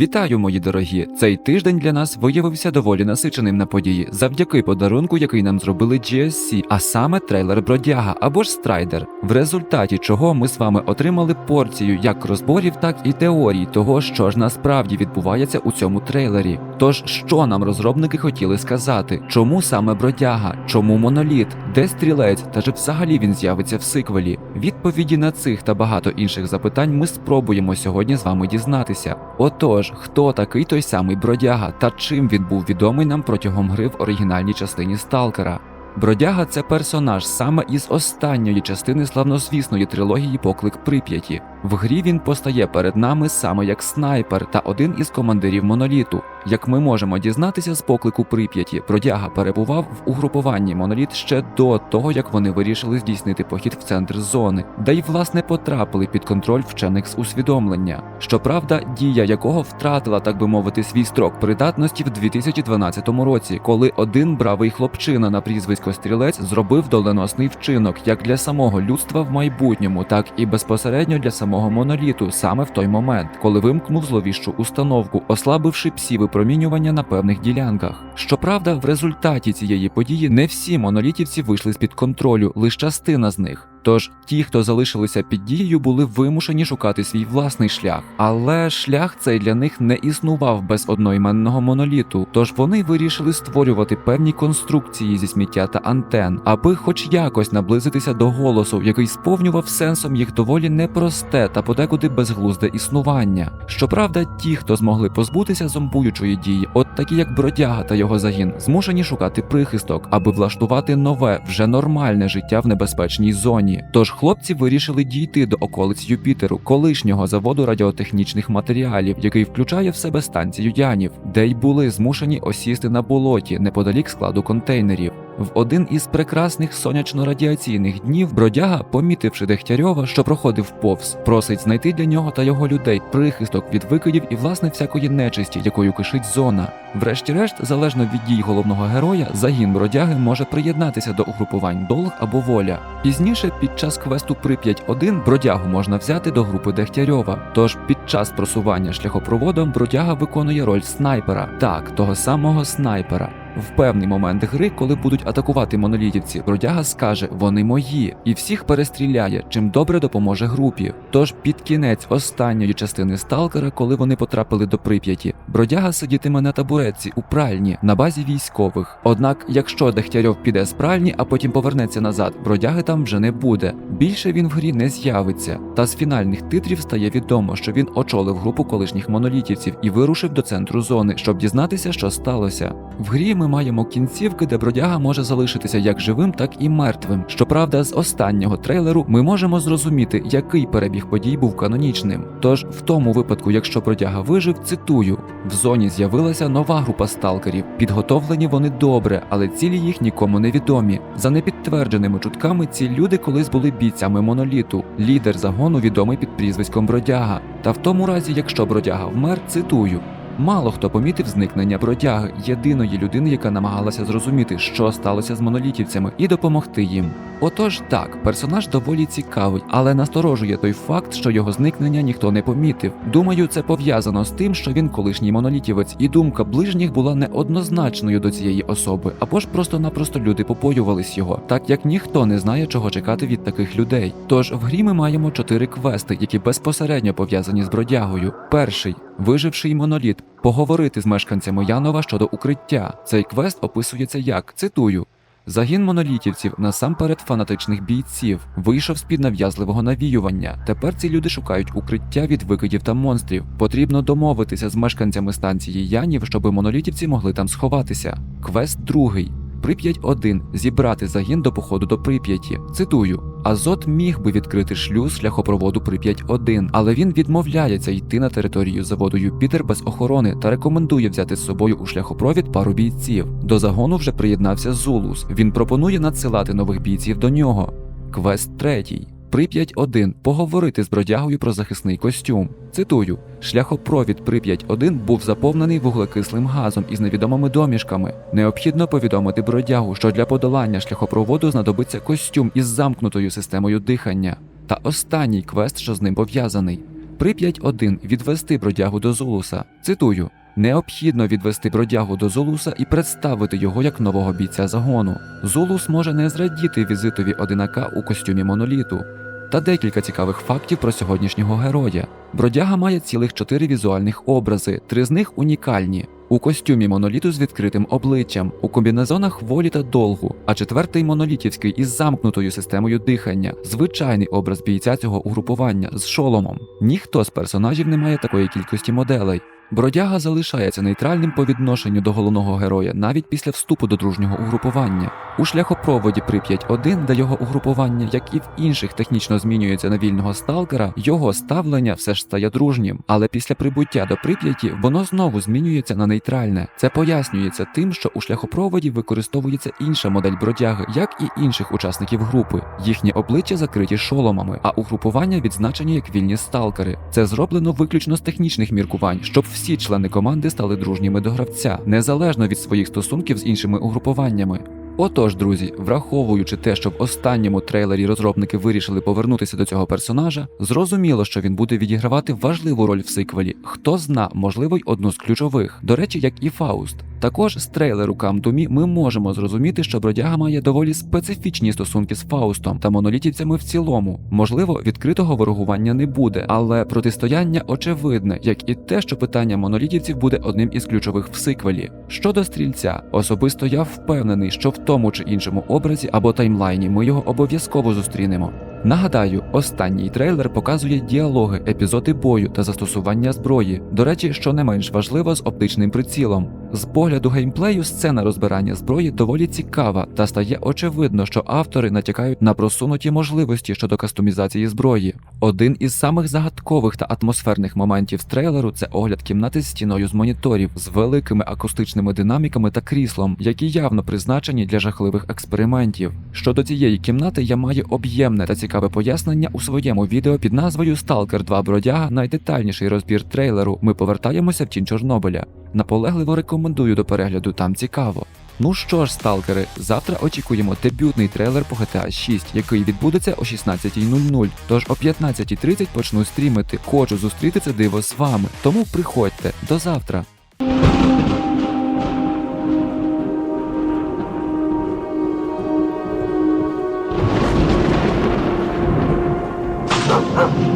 Вітаю, мої дорогі! Цей тиждень для нас виявився доволі насиченим на події завдяки подарунку, який нам зробили GSC, а саме трейлер Бродяга або ж Страйдер, в результаті чого ми з вами отримали порцію як розборів, так і теорій того, що ж насправді відбувається у цьому трейлері. Тож, що нам розробники хотіли сказати, чому саме бродяга, чому моноліт, де стрілець, та чи взагалі він з'явиться в сиквелі? Відповіді на цих та багато інших запитань ми спробуємо сьогодні з вами дізнатися. Отож, хто такий той самий бродяга та чим він був відомий нам протягом гри в оригінальній частині Сталкера? Бродяга це персонаж саме із останньої частини славнозвісної трилогії Поклик Прип'яті. В грі він постає перед нами саме як снайпер та один із командирів моноліту. Як ми можемо дізнатися з поклику Прип'яті, бродяга перебував в угрупуванні моноліт ще до того, як вони вирішили здійснити похід в центр зони, де й власне потрапили під контроль вчених з усвідомлення. Щоправда, дія якого втратила, так би мовити, свій строк придатності в 2012 році, коли один бравий хлопчина на прізвисько Стрілець зробив доленосний вчинок як для самого людства в майбутньому, так і безпосередньо для самого моноліту, саме в той момент, коли вимкнув зловіщу установку, ослабивши всі випромінювання на певних ділянках. Щоправда, в результаті цієї події не всі монолітівці вийшли з під контролю, лише частина з них. Тож ті, хто залишилися під дією, були вимушені шукати свій власний шлях. Але шлях цей для них не існував без одноіменного моноліту. Тож вони вирішили створювати певні конструкції зі сміття та антен, аби хоч якось наблизитися до голосу, який сповнював сенсом їх доволі непросте та подекуди безглузде існування. Щоправда, ті, хто змогли позбутися зомбуючої дії, от такі як бродяга та його загін, змушені шукати прихисток, аби влаштувати нове, вже нормальне життя в небезпечній зоні. Тож хлопці вирішили дійти до околиць Юпітеру, колишнього заводу радіотехнічних матеріалів, який включає в себе станцію Янів, де й були змушені осісти на болоті неподалік складу контейнерів. В один із прекрасних сонячно-радіаційних днів бродяга, помітивши Дегтярьова, що проходив повз, просить знайти для нього та його людей прихисток від викидів і власне всякої нечисті, якою кишить зона. Врешті-решт, залежно від дій головного героя, загін бродяги може приєднатися до угрупувань долг або воля. Пізніше, під час квесту Прип'ять 1 бродягу можна взяти до групи Дегтярьова. Тож під час просування шляхопроводом бродяга виконує роль снайпера, так того самого снайпера. В певний момент гри, коли будуть атакувати монолітівці, бродяга скаже вони мої і всіх перестріляє, чим добре допоможе групі. Тож під кінець останньої частини сталкера, коли вони потрапили до прип'яті, бродяга сидітиме на табуретці у пральні на базі військових. Однак, якщо Дегтярьов піде з пральні, а потім повернеться назад, бродяги там вже не буде. Більше він в грі не з'явиться. Та з фінальних титрів стає відомо, що він очолив групу колишніх монолітівців і вирушив до центру зони, щоб дізнатися, що сталося. В грі ми маємо кінцівки, де бродяга може залишитися як живим, так і мертвим. Щоправда, з останнього трейлеру ми можемо зрозуміти, який перебіг подій був канонічним. Тож, в тому випадку, якщо бродяга вижив, цитую: в зоні з'явилася нова група сталкерів. Підготовлені вони добре, але цілі їх нікому не відомі. За непідтвердженими чутками, ці люди колись були бійцями моноліту. Лідер загону відомий під прізвиськом Бродяга. Та в тому разі, якщо бродяга вмер, цитую. Мало хто помітив зникнення бродяг, єдиної людини, яка намагалася зрозуміти, що сталося з монолітівцями, і допомогти їм. Отож, так, персонаж доволі цікавий, але насторожує той факт, що його зникнення ніхто не помітив. Думаю, це пов'язано з тим, що він колишній монолітівець, і думка ближніх була неоднозначною до цієї особи, або ж просто-напросто люди попоювались його, так як ніхто не знає, чого чекати від таких людей. Тож в грі ми маємо чотири квести, які безпосередньо пов'язані з бродягою. Перший виживший моноліт, поговорити з мешканцями Янова щодо укриття. Цей квест описується як цитую. Загін монолітівців, насамперед фанатичних бійців, вийшов з під нав'язливого навіювання. Тепер ці люди шукають укриття від викидів та монстрів. Потрібно домовитися з мешканцями станції Янів, щоб монолітівці могли там сховатися. Квест другий. Прип'ять 1 зібрати загін до походу до Прип'яті. Цитую: Азот міг би відкрити шлюз шляхопроводу Прип'ять 1 але він відмовляється йти на територію заводу Юпітер без охорони та рекомендує взяти з собою у шляхопровід пару бійців. До загону вже приєднався Зулус. Він пропонує надсилати нових бійців до нього. Квест третій. Прип'ять 1 поговорити з бродягою про захисний костюм. Цитую: шляхопровід Прип'ять 1 був заповнений вуглекислим газом із невідомими домішками. Необхідно повідомити бродягу, що для подолання шляхопроводу знадобиться костюм із замкнутою системою дихання. Та останній квест, що з ним пов'язаний. Прип'ять 1 відвести бродягу до Зулуса. Цитую. Необхідно відвести бродягу до Зулуса і представити його як нового бійця загону. Зулус може не зрадіти візитові одинака у костюмі моноліту. Та декілька цікавих фактів про сьогоднішнього героя. Бродяга має цілих чотири візуальних образи, три з них унікальні. У костюмі моноліту з відкритим обличчям, у комбінезонах волі та долгу, а четвертий монолітівський із замкнутою системою дихання, звичайний образ бійця цього угрупування з шоломом. Ніхто з персонажів не має такої кількості моделей. Бродяга залишається нейтральним по відношенню до головного героя навіть після вступу до дружнього угрупування. У шляхопроводі Прип'ять 1 де його угрупування, як і в інших, технічно змінюється на вільного сталкера, його ставлення все ж стає дружнім. Але після прибуття до Прип'яті воно знову змінюється на нейтральне. Це пояснюється тим, що у шляхопроводі використовується інша модель бродяги, як і інших учасників групи. Їхні обличчя закриті шоломами, а угрупування відзначені як вільні сталкери. Це зроблено виключно з технічних міркувань, щоб всі члени команди стали дружніми до гравця, незалежно від своїх стосунків з іншими угрупуваннями. Отож, друзі, враховуючи те, що в останньому трейлері розробники вирішили повернутися до цього персонажа, зрозуміло, що він буде відігравати важливу роль в сиквелі. Хто зна, можливо, й одну з ключових. До речі, як і Фауст. Також з трейлеру Me ми можемо зрозуміти, що бродяга має доволі специфічні стосунки з Фаустом та монолітівцями в цілому. Можливо, відкритого ворогування не буде, але протистояння очевидне, як і те, що питання монолітівців буде одним із ключових в сиквелі. Щодо стрільця, особисто я впевнений, що в тому чи іншому образі або таймлайні ми його обов'язково зустрінемо. Нагадаю, останній трейлер показує діалоги, епізоди бою та застосування зброї. До речі, що не менш важливо з оптичним прицілом. З погляду геймплею сцена розбирання зброї доволі цікава, та стає очевидно, що автори натякають на просунуті можливості щодо кастомізації зброї. Один із самих загадкових та атмосферних моментів з трейлеру це огляд кімнати з стіною з моніторів, з великими акустичними динаміками та кріслом, які явно призначені для жахливих експериментів. Щодо цієї кімнати я маю об'ємне та цікаве пояснення у своєму відео під назвою Stalker 2 Бродяга. Найдетальніший розбір трейлеру. Ми повертаємося в тінь Чорнобиля. Наполегливо рекомендую до перегляду там цікаво. Ну що ж, сталкери, завтра очікуємо дебютний трейлер по GTA 6, який відбудеться о 16.00. Тож о 15.30 почну стрімити. Хочу зустріти це диво з вами. Тому приходьте до завтра. Huh?